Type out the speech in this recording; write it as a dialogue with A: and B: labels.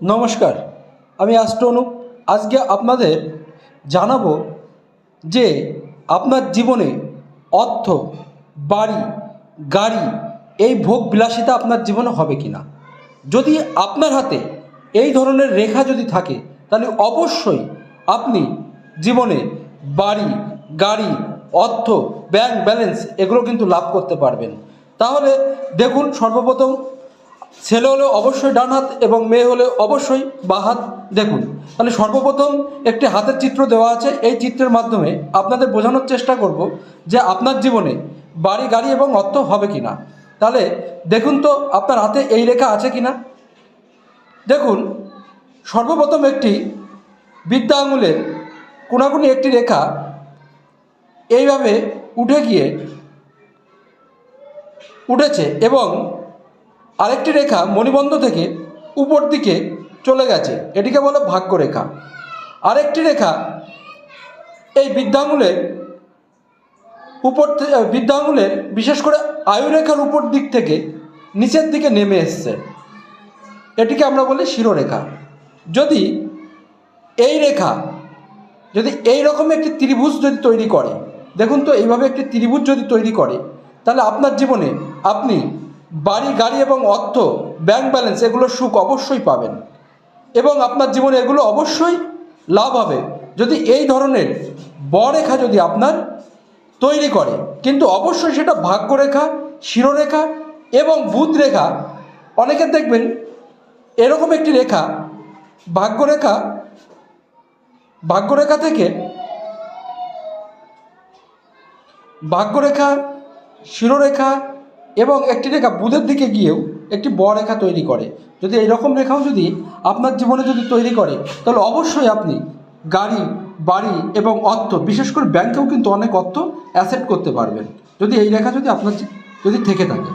A: নমস্কার, আমি অ্যাস্ট্রনুপ আজকে আপনাদের জানাব যে আপনার জীবনে অর্থ, বাড়ি, গাড়ি এই ভোগ বিলাসিতা আপনার জীবনে হবে কি না যদি আপনার হাতে এই ধরনের রেখা যদি থাকে, তাহলে অবশ্যই আপনি জীবনে বাড়ি, গাড়ি, অর্থ ব্যাংক ব্যালেন্স এগুলো কিন্তু লাভ করতে পারবেন। তাহলে দেখুন সর্বপ্রথম ছেলে হলে অবশ্যই ডান হাত এবং মেয়ে হলে অবশ্যই বা হাত। দেখুন, তাহলে সর্বপ্রথম একটি হাতের চিত্র দেওয়া আছে। এই চিত্রের মাধ্যমে আপনাদের বোঝানোর চেষ্টা করব যে আপনার জীবনে বাড়ি, গাড়ি এবং অর্থ হবে কি না তাহলে দেখুন তো, আপনার হাতে এই রেখা আছে কি না দেখুন, সর্বপ্রথম একটি বিদ্যা আঙুলের কোনাকুনি একটি রেখা এইভাবে উঠে গিয়ে উঠেছে এবং আরেকটি রেখা মণিবন্ধ থেকে উপর দিকে চলে গেছে। এটিকে বলে ভাগ্যরেখা। আরেকটি রেখা এই বৃদ্ধাঙ্গুলের উপর বৃদ্ধাঙ্গুলের বিশেষ করে আয়ুরেখার উপর দিক থেকে নিচের দিকে নেমে এসছে। এটিকে আমরা বলি শিরোরেখা। যদি এই রেখা, যদি এই রকম একটি ত্রিভুজ যদি তৈরি করে, দেখুন তো, এইভাবে একটি ত্রিভুজ যদি তৈরি করে, তাহলে আপনার জীবনে আপনি বাড়ি, গাড়ি এবং অর্থ ব্যাংক ব্যালেন্স এগুলোর সুখ অবশ্যই পাবেন। এবং আপনার জীবনে এগুলো অবশ্যই লাভ হবে। যদি এই ধরনের বরেখা যদি আপনার তৈরি করে, কিন্তু অবশ্যই সেটা ভাগ্যরেখা, শিরোরেখা এবং বুধ রেখা অনেকের দেখবেন এরকম একটি রেখা, ভাগ্যরেখা ভাগ্যরেখা থেকে ভাগ্যরেখা, শিরোরেখা এবং একটি রেখা বুধের দিকে গিয়েও একটি রেখা তৈরি করে। যদি এইরকম রেখাও যদি আপনার জীবনে যদি তৈরি করে, তাহলে অবশ্যই আপনি গাড়ি, বাড়ি এবং অর্থ, বিশেষ করে ব্যাংকেও কিন্তু অনেক অর্থ অ্যাসেপ্ট করতে পারবেন। যদি এই রেখা যদি আপনার যদি থেকে থাকে।